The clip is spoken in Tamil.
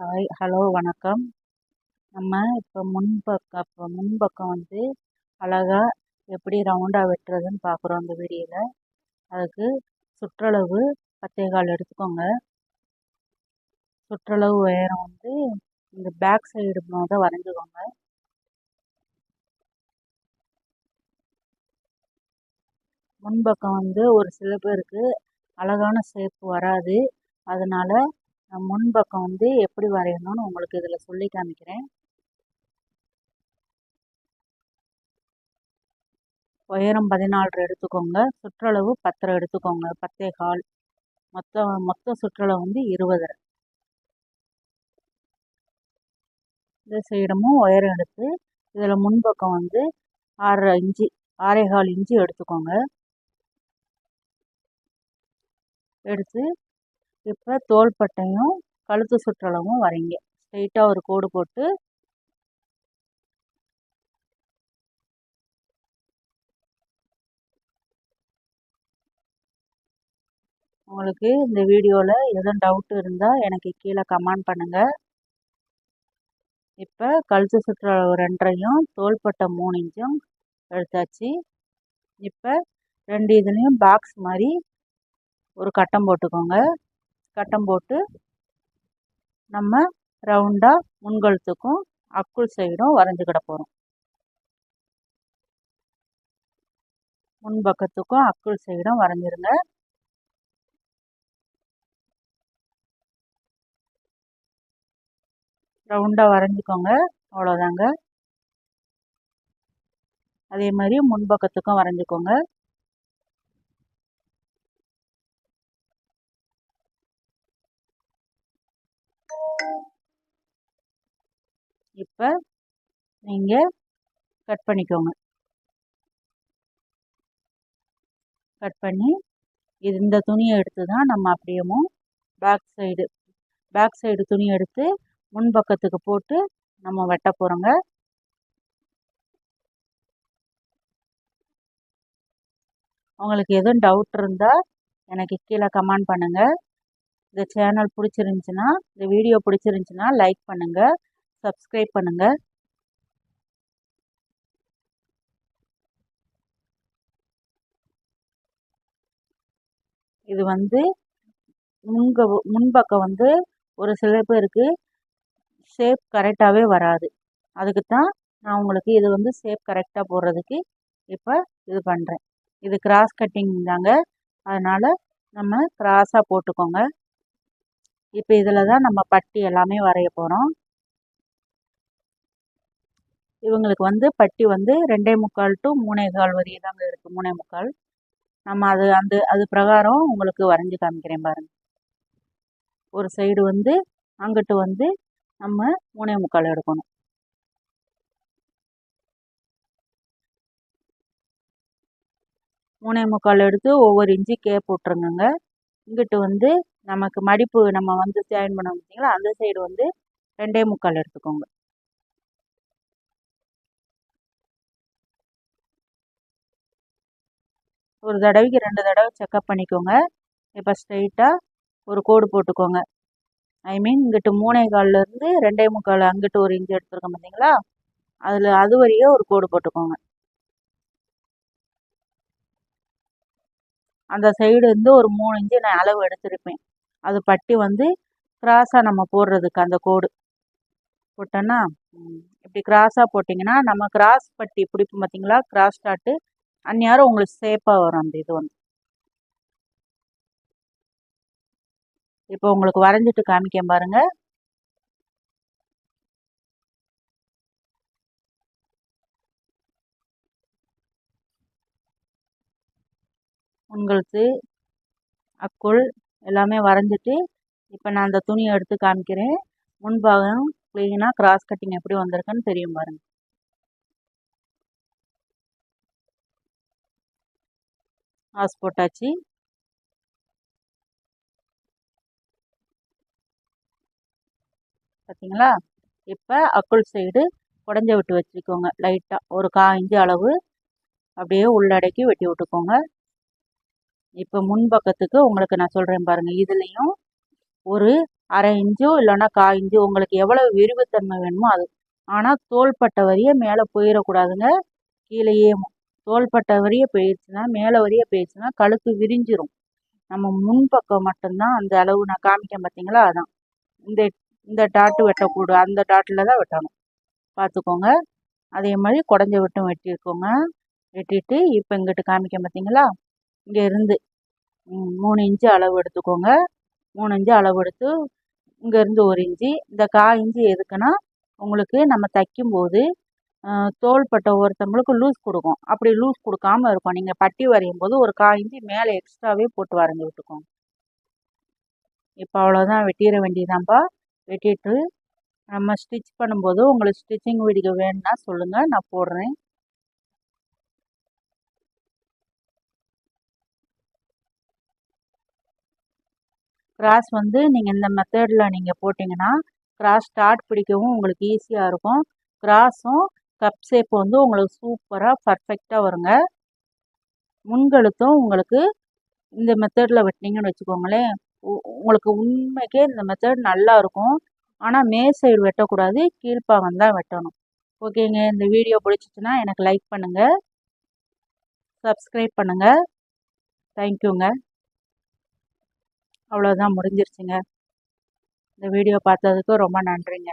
ஹாய் ஹலோ வணக்கம். நம்ம இப்போ முன்பக்கம் இப்போ முன்பக்கம் வந்து அழகாக எப்படி ரவுண்டாக வெட்டுறதுன்னு பார்க்குறோம் அந்த வீடியோவில் அதுக்கு சுற்றளவு பத்தே கால் எடுத்துக்கோங்க. சுற்றளவு உயரம் வந்து இந்த பேக் சைடு தான் வரைஞ்சிக்கோங்க. முன்பக்கம் வந்து ஒரு சில பேருக்கு அழகான ஷேப் வராது. அதனால் முன்பக்கம் வந்து எப்படி வரையணும்னு உங்களுக்கு இதில் சொல்லி காமிக்கிறேன். உயரம் பதினாலு எடுத்துக்கோங்க. சுற்றளவு பத்தரை எடுத்துக்கோங்க. பத்தே கால். மொத்தம் மொத்த சுற்றளவு வந்து இருபதரை. இந்த சைடமும் உயரம் எடுத்து இதில் முன்பக்கம் வந்து ஆறரை இன்ச்சு ஆறே கால் இன்ச்சு எடுத்துக்கோங்க. எடுத்து இப்போ தோள்பட்டையும் கழுத்து சுற்றளவும் வரைங்க ஸ்ட்ரெயிட்டாக ஒரு கோடு போட்டு உங்களுக்கு இந்த வீடியோவில் எதுவும் டவுட் இருந்தால் எனக்கு கீழே கமெண்ட் பண்ணுங்கள் இப்போ கழுத்து சுற்றளவு ரெண்டரையும் தோள்பட்டை மூணு இன்ச்சும் எடுத்தாச்சு. இப்போ ரெண்டு இதுலேயும் பாக்ஸ் மாதிரி ஒரு கட்டம் போட்டுக்கோங்க. கட்டம் போட்டு நம்ம ரவுண்டாக முன்கழுத்துக்கும் அக்குள் சைடும் வரைஞ்சிக்கிட போகிறோம் முன்பக்கத்துக்கும் அக்குள் சைடும் வரைஞ்சிருங்க. ரவுண்டாக வரைஞ்சிக்கோங்க. அவ்வளோதாங்க அதே மாதிரி முன்பக்கத்துக்கும் வரைஞ்சிக்கோங்க. இப்போ நீங்கள் கட் பண்ணிக்கோங்க. கட் பண்ணி இது இந்த துணியை எடுத்து தான் நம்ம அப்படியேவும் பேக் சைடு பேக் சைடு துணி எடுத்து முன்பக்கத்துக்கு போட்டு நம்ம வெட்ட போகிறோங்க உங்களுக்கு எதுவும் டவுட் இருந்தால் எனக்கு கீழே கமெண்ட் பண்ணுங்கள் இந்த சேனல் பிடிச்சிருந்துச்சின்னா இந்த வீடியோ பிடிச்சிருந்துச்சின்னா லைக் பண்ணுங்கள் சப்ஸ்கிரைப் பண்ணுங்கள் இது வந்து முன்க முன்பக்கம் வந்து ஒரு சில பேருக்கு ஷேப் கரெக்டாகவே வராது. அதுக்கு தான் நான் உங்களுக்கு இது வந்து ஷேப் கரெக்டாக போடுறதுக்கு இப்போ இது பண்ணுறேன் இது கிராஸ் கட்டிங் தாங்க. அதனால் நம்ம கிராஸாக போட்டுக்கோங்க. இப்போ இதில் தான் நம்ம பட்டி எல்லாமே வரைய போகிறோம் இவங்களுக்கு வந்து பட்டி வந்து ரெண்டே முக்கால் டு மூணே கால் வரி தாங்க இருக்குது மூணே முக்கால். நம்ம அது அந்த அது பிரகாரம் உங்களுக்கு வரைஞ்சி காமிக்கிறேன் பாருங்கள் ஒரு சைடு வந்து அங்கிட்டு வந்து நம்ம மூணே முக்கால் எடுக்கணும். மூணே முக்கால் எடுத்து ஒவ்வொரு இன்ச்சு கேப் விட்ருங்கங்க இங்கிட்டு வந்து நமக்கு மடிப்பு நம்ம வந்து ஜாயின் பண்ண பார்த்தீங்களா அந்த சைடு வந்து ரெண்டே முக்கால் எடுத்துக்கோங்க. ஒரு தடவைக்கு ரெண்டு தடவை செக்கப் பண்ணிக்கோங்க. இப்போ ஸ்ட்ரைட்டாக ஒரு கோடு போட்டுக்கோங்க. ஐ மீன் இங்கிட்டு மூணே கால்லேருந்து ரெண்டே முக்கால் அங்கிட்டு ஒரு இன்ச்சு எடுத்துருக்கோம் பார்த்தீங்களா அதில் அது வரையே ஒரு கோடு போட்டுக்கோங்க. அந்த சைடு இருந்து ஒரு மூணு இன்ச்சு நான் அளவு எடுத்திருப்பேன். அது பட்டி வந்து கிராஸாக நம்ம போடுறதுக்கு அந்த கோடு போட்டோன்னா இப்படி கிராஸாக போட்டிங்கன்னா நம்ம கிராஸ் பட்டி பிடிப்போம் பார்த்தீங்களா கிராஸ் ஸ்டார்ட்டு அந்நேரம் உங்களுக்கு சேஃபாக வரும் அந்த இது வந்து. இப்போ உங்களுக்கு வரைஞ்சிட்டு காமிக்க பாருங்க. உங்களுக்கு அக்குள் எல்லாமே வரைஞ்சிட்டு இப்போ நான் அந்த துணியை எடுத்து காமிக்கிறேன். முன்பாகம் க்ளீனாக கிராஸ் கட்டிங் எப்படி வந்திருக்குன்னு தெரியும் பாருங்கள் ஆஸ் போட்டாச்சு. பார்த்தீங்களா இப்போ அக்குள் சைடு குடஞ்ச விட்டு வச்சுக்கோங்க லைட்டாக ஒரு கா இஞ்சி அளவு அப்படியே உள்ளடக்கி வெட்டி விட்டுக்கோங்க. இப்போ முன்பக்கத்துக்கு உங்களுக்கு நான் சொல்கிறேன் பாருங்கள் இதுலேயும் ஒரு அரை இன்ச்சோ இல்லைன்னா கா இன்ச்சு உங்களுக்கு எவ்வளோ விரிவுத்தன்மை வேணுமோ அது. ஆனால் தோள்பட்டை வரியை மேலே போயிடக்கூடாதுங்க கீழேயே தோள்பட்டை வரைய போயிடுச்சுன்னா மேலே வரைய போயிடுச்சுன்னா கழுத்து விரிஞ்சிரும். நம்ம முன்பக்கம் மட்டும்தான் அந்த அளவு நான் காமிக்கேன் பார்த்தீங்களா அதான். இந்த இந்த டாட்டு வெட்டக்கூடாது. அந்த டாட்டில் தான் வெட்டணும். பார்த்துக்கோங்க அதே மாதிரி குடஞ்ச வெட்டும் வெட்டியிருக்கோங்க வெட்டிட்டு இப்போ இங்கிட்டு காமிக்க பார்த்தீங்களா இங்கே இருந்து. மூணு இன்ச்சு அளவு எடுத்துக்கோங்க. மூணு இன்ச்சு அளவு எடுத்து இங்கேருந்து ஒரு இன்ச்சு. இந்த கா இன்ச்சு எதுக்குன்னா உங்களுக்கு நம்ம தைக்கும்போது தோள்பட்டை ஒருத்தவங்களுக்கு லூஸ் கொடுக்கும். அப்படி லூஸ் கொடுக்காம இருக்கும். நீங்கள் பட்டி வரையும் போது ஒரு கால் மேலே எக்ஸ்ட்ராவே போட்டு வரைஞ்சி விட்டுக்கோங்க. இப்போ அவ்வளோதான் வெட்டிட வேண்டியதான்ப்பா வெட்டிட்டு நம்ம ஸ்டிச் பண்ணும்போது உங்களுக்கு ஸ்டிச்சிங் வீடியோ வேணும்னா சொல்லுங்கள் நான் போடுறேன். கிராஸ் வந்து நீங்கள் இந்த மெத்தடில் நீங்கள் போட்டிங்கன்னா கிராஸ் ஸ்டார்ட் பிடிக்கவும் உங்களுக்கு ஈஸியாக இருக்கும். கிராஸும் கப் ஷேப் வந்து உங்களுக்கு சூப்பராக பர்ஃபெக்டாக வருங்க. முன்கழுத்தும் உங்களுக்கு இந்த மெத்தடில் வெட்டினீங்கன்னு வச்சுக்கோங்களேன். உங்களுக்கு உண்மைக்கே இந்த மெத்தட் நல்லா இருக்கும். ஆனால் மே சைடு வெட்டக்கூடாது கீழ்ப்பாகம் தான் வெட்டணும். ஓகேங்க இந்த வீடியோ பிடிச்சிச்சின்னா எனக்கு லைக் பண்ணுங்கள் சப்ஸ்கிரைப் பண்ணுங்கள் தேங்க்யூங்க அவ்வளோதான் முடிஞ்சிருச்சுங்க. இந்த வீடியோ பார்த்ததுக்கு ரொம்ப நன்றிங்க.